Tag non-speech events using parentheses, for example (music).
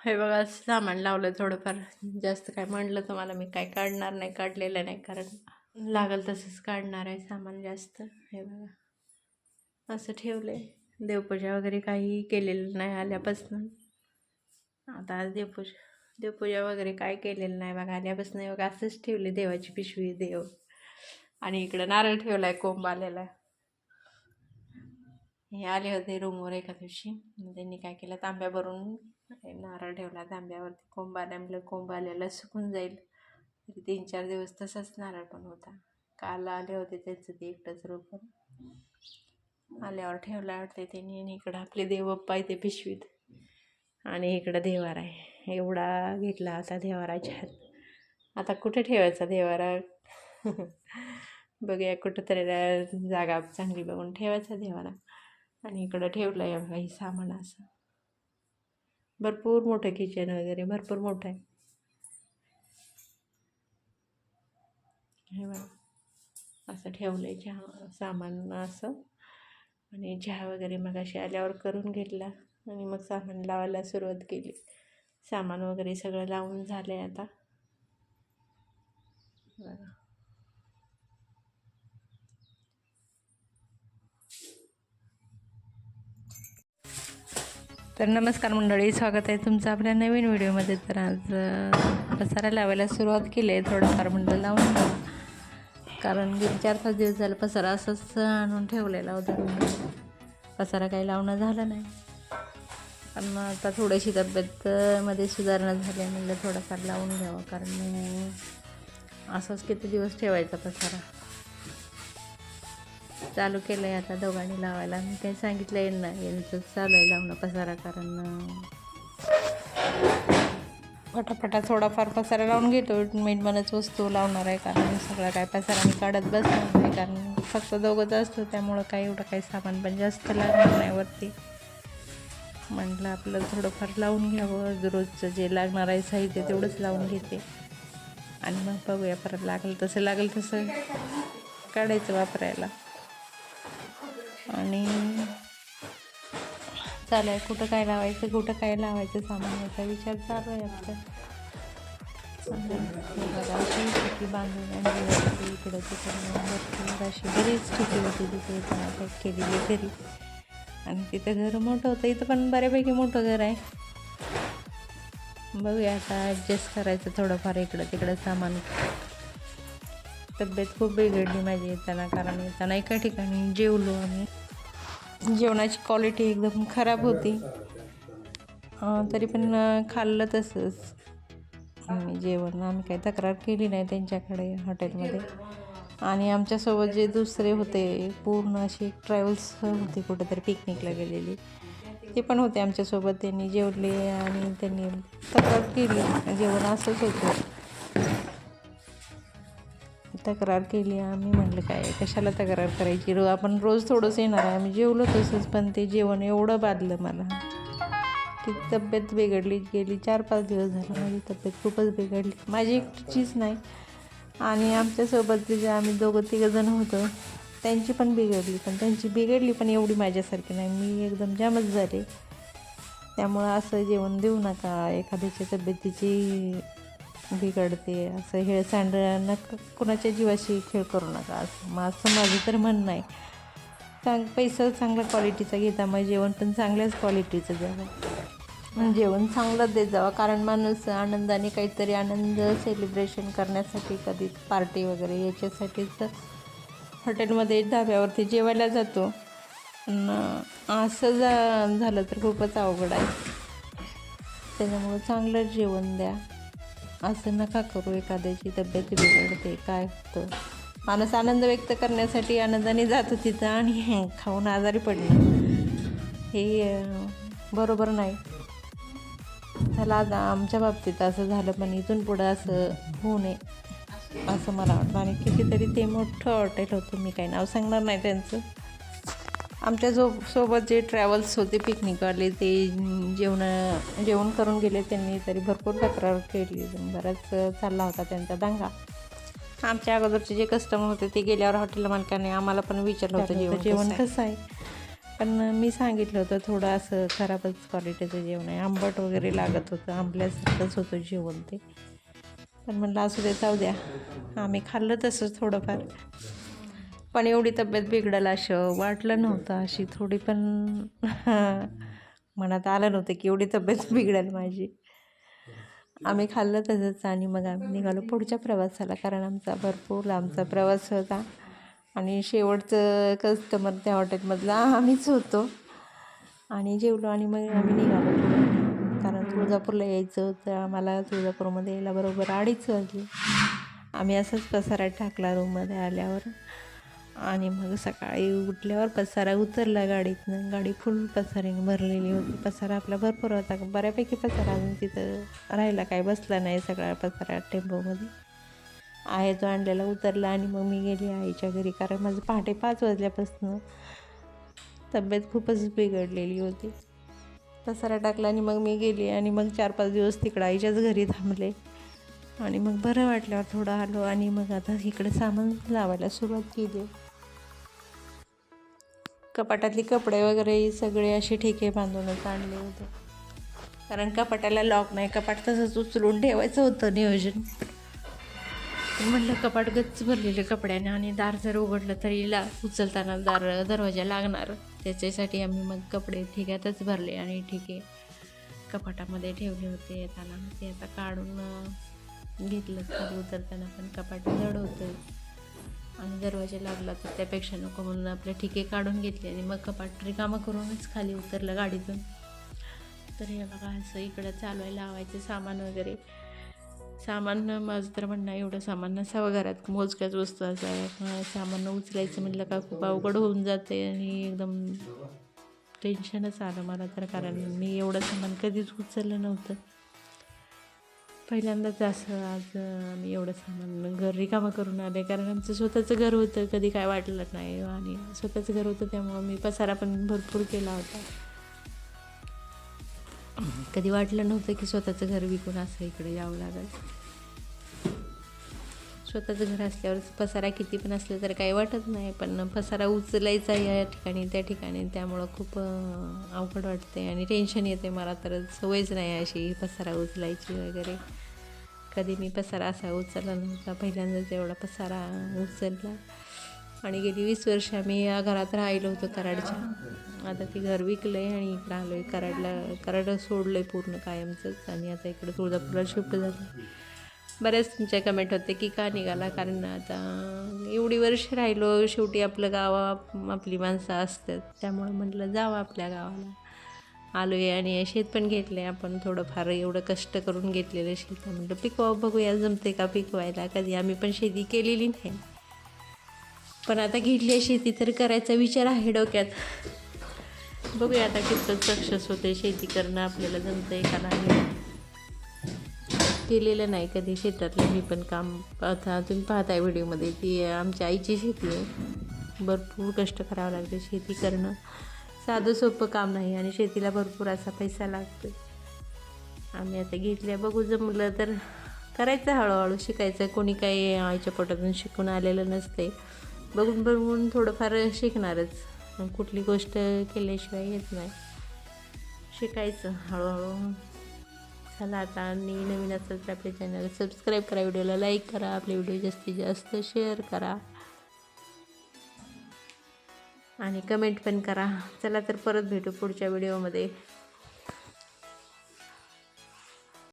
हे बघा सामान लावलं थोडंफार. जास्त काय म्हटलं तुम्हाला मी काय काढणार नाही काढलेलं नाही कारण लागल तसंच काढणार आहे सामान जास्त. हे बघा. असं ठेवलं आहे देवपूजा वगैरे काही केलेलं नाही आल्यापासून. आता आज देवपूजा देवपूजा वगैरे काय केलेलं नाही बघा आल्यापासून बघा असंच ठेवले देवाची पिशवी देव. आणि इकडं नारळ ठेवला आहे कोंब आलेला. हे आले होते रूमवर एका दिवशी. त्यांनी काय केलं? तांब्या भरून नारळ ठेवला तांब्यावरती कोंब आल्यामुळे कोंब आल्याला सुकून जाईल. तरी तीन चार दिवस तसाच नारळ पण होता. काल आले होते त्यांचं ते एकटंच रोपण आल्यावर ठेवला वाटते त्यांनी आणि इकडं आपले देवप्पा आहे ते पिशवीत. आणि इकडं देवारा आहे. एवढा घेतला होता देवाराच्या हात. आता कुठे ठेवायचा देवारा? बघूया कुठंतरी जागा चांगली बघून ठेवायचा देवारा. आणि इकडं ठेवलं आहे काही सामान असं. भरपूर मोठं किचन वगैरे भरपूर मोठं आहे. हे बघा. असं ठेवलं आहे चहा सामान असं. आणि चहा वगैरे मग अशी आल्यावर करून घेतला. आणि मग सामान लावायला सुरुवात केली. सामान वगैरे सगळं लावून झालं आहे आता. बघा. तर नमस्कार मंडळी स्वागत आहे तुमचं आपल्या नवीन व्हिडिओमध्ये. तर आज पसारा लावायला सुरुवात केली आहे थोडंफार म्हणलं लावून. कारण गेले चार पाच दिवस झालं पसारा असंच आणून ठेवलेला होता. पसारा काही लावणं झालं नाही. पण आता थोडीशी तब्येतमध्ये सुधारणा झाली आहे म्हणलं थोडंफार लावून घ्यावं. कारण असंच किती दिवस ठेवायचा पसारा. चालू केलं आहे आता दोघांनी लावायला. मी काही सांगितलं येईल ना यांचं चालू आहे लावणं पसारा कारण. फटाफटा थोडाफार पसारा लावून घेतो. मेनमनच वस्तू लावणार आहे कारण सगळा काय पसारा मी काढत बसणार नाही कारण फक्त दोघंच असतो. त्यामुळं काही एवढं काही सामान पण जास्त लागणार नाही वरती. म्हटलं आपलं थोडंफार लावून घ्यावं. रोजचं जे लागणार आहे साहित्य तेवढंच लावून घेते. आणि मग बघूया परत लागलं तसं लागेल तसं काढायचं वापरायला. आणि चालेल कुठं काय लावायचं कुठं काय लावायचं सामान याचा विचार चालू आहे आमचा. अशी बांधून आणली इकडं तिकडं अशी बरीच ठिकी होती तिथे पॅक केलेली घरी. आणि तिथं घर मोठं होतं इथं पण बऱ्यापैकी मोठं घर आहे. बघूया आता ॲडजस्ट करायचं थोडंफार इकडं तिकडं सामान. तब्येत खूप बिघडली माझी येताना कारण येताना एका ठिकाणी जेवलो आम्ही. जेवणाची क्वालिटी एकदम खराब होती. तरी पण खाल्लं तसंच. आम्ही जेवण आम्ही काही तक्रार केली नाही त्यांच्याकडे हॉटेलमध्ये आणि आमच्यासोबत जे दुसरे होते पूर्ण अशी ट्रॅव्हल्स होती कुठेतरी पिकनिकला गेलेली. ते पण होते आमच्यासोबत. त्यांनी जेवले आणि त्यांनी तक्रार केली. जेवण असंच होतं. तक्रार केली आम्ही म्हटलं काय कशाला तक्रार करायची? रो आपण रोज थोडंच येणार आहे आम्ही जेवलो तसंच पण ते जेवण एवढं बाधलं मला की तब्येत बिघडली गेली चार पाच दिवस झालं माझी तब्येत खूपच बिघडली. माझी एकटीचीच नाही आणि आमच्यासोबत जे आम्ही दोघं तिघंजण होतो त्यांची पण बिघडली पण त्यांची बिघडली पण एवढी माझ्यासारखी नाही. मी एकदम जामच झाले. त्यामुळं असं जेवण देऊ नका एखाद्याच्या तब्येतीची बिघडते. असं हेळसांड नका कुणाच्या जीवाशी खेळ करू नका. असं मग असं माझं तर म्हणणं आहे. चांग पैसा चांगल्या क्वालिटीचा घेता मग जेवण पण चांगल्याच क्वालिटीचं द्यावं जेवण चांगलं देत जावं कारण माणूस आनंदाने काहीतरी आनंद सेलिब्रेशन करण्यासाठी कधी पार्टी वगैरे याच्यासाठीच हॉटेलमध्ये ढाब्यावरती जेवायला जातो. पण असं जा झालं तर खूपच अवघड आहे. त्याच्यामुळं चांगलं जेवण द्या. असं नका करू एखाद्याची तब्येत बिघडते काय होतं? माणूस आनंद व्यक्त करण्यासाठी आनंदाने जातो तिथं आणि (laughs) खाऊन आजारी पडणं हे बरोबर नाही. त्याला आता आमच्या बाबतीत असं झालं पण इथून पुढं असं होऊ नये असं मला वाटतं. आणि कितीतरी ते मोठं हॉटेल होतं मी काही नाव सांगणार नाही त्यांचं. आमच्या जो सोबत जे ट्रॅव्हल्स होते पिकनिकवाले ते जेवण जेवण करून गेले त्यांनी तरी भरपूर तक्रार केली. बराच चालला होता त्यांचा दंगा. आमच्या अगोदरचे जे कस्टमर होते ते गेल्यावर हॉटेल मालकाने आम्हाला पण विचारलं होतं जेवण जेवण कसं आहे. पण मी सांगितलं होतं थोडं असं खराबच क्वालिटीचं जेवण आहे. आंबट वगैरे लागत होतं आंबल्यासारखंच होतं जेवण ते. पण म्हणलं असू दे जाऊ द्या. आम्ही खाल्लं तसंच थोडंफार. पण एवढी तब्येत बिघडल असं वाटलं नव्हतं अशी थोडी पण मनात आलं नव्हतं की एवढी तब्येत बिघडेल माझी. आम्ही खाल्लं तसंच आणि मग आम्ही निघालो पुढच्या प्रवासाला कारण आमचा भरपूर लांबचा प्रवास होता. आणि शेवटचं कस्टमर त्या हॉटेलमधला आम्हीच होतो. आणि जेवलो आणि मग आम्ही निघालो. कारण तुळजापूरला यायचं होतं. आम्हाला तुळजापूरमध्ये यायला बरोबर अडीच वाजले. आम्ही असंच पसारा टाकला रूममध्ये आल्यावर. आणि मग सकाळी उठल्यावर पसारा उतरला गाडीतनं. गाडी फुल पसाऱ्याने भरलेली होती. पसारा आपला भरपूर होता. बऱ्यापैकी पसारा अजून तिथं राहिला. काय बसला नाही सगळा पसारा टेम्पोमध्ये. आहे तो आणलेला उतरला आणि मग मी गेली आईच्या घरी. कारण माझं पहाटे पाच वाजल्यापासून तब्येत खूपच बिघडलेली होती. पसारा टाकला आणि मग मी गेली आणि मग चार पाच दिवस तिकडं आईच्याच घरी थांबले. आणि मग बरं वाटल्यावर थोडं आलो आणि मग आता इकडे सामान लावायला सुरुवात केली. कपाटातली कपडे वगैरे सगळे असे ठेके बांधूनच आणले होते. कारण कपाटाला लॉक नाही कपाट तसंच उचलून ठेवायचं होतं नियोजन. म्हटलं कपाट गच्च भरलेले कपड्याने आणि दार जर उघडलं तरी ला उचलताना दार दरवाजा लागणार. त्याच्यासाठी आम्ही मग कपडे ठिक्यातच भरले आणि ठिके कपाटामध्ये ठेवले होते. येताना ते आता काढून घेतलं. तर उतरताना पण कपाट जड होतं. आणि दरवाजा लागला तर त्यापेक्षा नको म्हणून आपले ठिके काढून घेतले आणि मग कपाट रिकामं करूनच खाली उतरलं गाडीतून. तर हे बघा असं इकडं चालवायला लावायचं सामान वगैरे. सामान माझं तर म्हणणं एवढं सामान नसावं घरात. मोजक्याच वस्तू असाव्या सामान उचलायचं म्हटलं का खूप अवघड होऊन जाते आणि एकदम टेन्शनच आलं मला तर कारण मी एवढं सामान कधीच उचललं नव्हतं. पहिल्यांदाच असं आज मी एवढं सामान घर रिकामं करून आले कारण आमचं स्वतःचं घर होतं कधी काय वाटलं नाही. आणि स्वतःचं घर होतं त्यामुळं मी पसारा पण भरपूर केला होता. कधी वाटलं नव्हतं की स्वतःचं घर विकून असं इकडे यावं लागेल. स्वतःचं घर असल्यावर पसारा किती पण असलं तर काही वाटत नाही. पण पसारा उचलायचा या ठिकाणी त्या ठिकाणी. त्यामुळं खूप अवघड वाटते आणि टेन्शन येते मला. तर सवयच नाही अशी पसारा उचलायची वगैरे. कधी मी पसारा असा उचलला नव्हता. पहिल्यांदाच एवढा पसारा उचलला. आणि गेली वीस वर्ष आम्ही या घरात राहिलो होतो कराडच्या. आता ती घर विकलं आहे आणि इकडं आलो आहे कराडला कराड सोडलं आहे पूर्ण कायमचंच आणि आता इकडं तुळजापूरला शिफ्ट झालं. बऱ्याच तुमच्या कमेंट होते की का निघाला? कारण आता एवढी वर्ष राहिलो शेवटी आपलं गावा आपली माणसं असतात. त्यामुळं म्हटलं जावं आपल्या गावाला. आलो आहे आणि शेत पण घेतलं आहे आपण थोडंफार एवढं कष्ट करून घेतलेलं शेत म्हटलं पिकवा बघूया जमते का पिकवायला. कधी आम्ही पण शेती केलेली नाही. पण आता घेतली आहे शेती तर करायचा विचार आहे डोक्यात. बघूया आता कितपत सक्सेस होते शेती करणं आपल्याला जमतं आहे का नाही. केलेलं नाही कधी शेतातलं. मी पण काम आता तुम्ही पाहताय व्हिडिओमध्ये ती आमच्या आईची शेती आहे. भरपूर कष्ट करावं लागतं शेती करणं. साधं सोपं काम नाही आणि शेतीला भरपूर असा पैसा लागतो. आम्ही आता घेतल्या. बघू जमलं तर करायचं हळूहळू शिकायचं. कोणी काही आईच्या पोटातून शिकून आलेलं नसते बघून बघून थोडंफार शिकणारच. कुठली गोष्ट केल्याशिवाय येत नाही. शिकायचं हळूहळू. चला आता आणि नवीन असेल तर आपल्या चॅनल सबस्क्राईब करा व्हिडिओला लाईक करा. आपले व्हिडिओ जास्तीत जास्त शेअर करा. आणि कमेंट पण करा. चला तर परत भेटू पुढच्या व्हिडिओमध्ये